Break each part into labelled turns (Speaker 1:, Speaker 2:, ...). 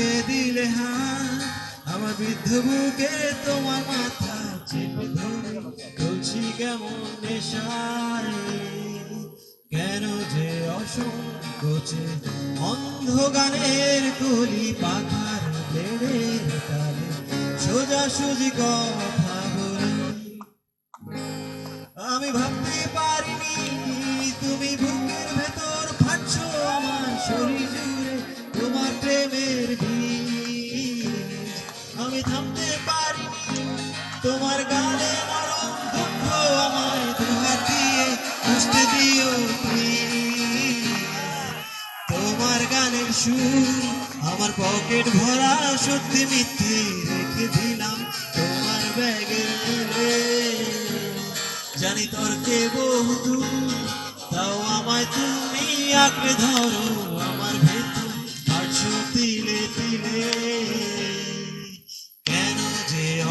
Speaker 1: ছুঁয়ে দিলে হাত। আমার বৃদ্ধ বুকে তোমার মাথা চেপে ধরে। চলছি কেমন নেশায় কেন যে অসংকোচে অন্ধ গানের কলি পাখার বেড়ের তালে। সোজা সুজি কথা বলি। আমি ভাবতে তোমার গানে নরম দুঃখ আমায় please। তোমার গানের সুর আমার পকেট ভরা সত্যি মিথ্যে রেখে দিলাম তোমার ব্যাগের নীলে জানি তর্কে বহু দূর তাও আমায় তুমি আঁকড়ে ধরো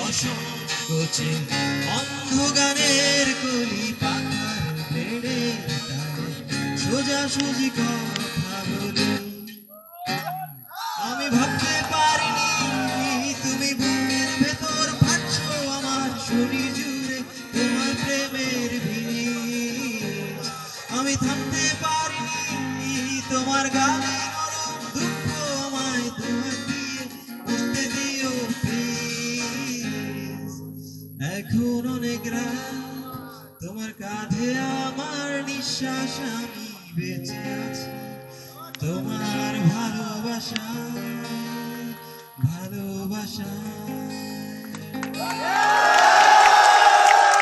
Speaker 1: যে অসংকোচে অন্ধ গানের কলি সোজা সুজি কথা বলি। আমি ভাবতে পারিনি, তুমি বুকের ভেতর ফাটছো আমার শরীর জুড়ে তোমার প্রেমের বীজ আমি থামতে পারিনি, তোমার গানে রাত তোমার কাঁধে আমার নিঃশ্বাস আমি বেঁচে আছি। তোমার ভালোবাসা ভালোবাসা।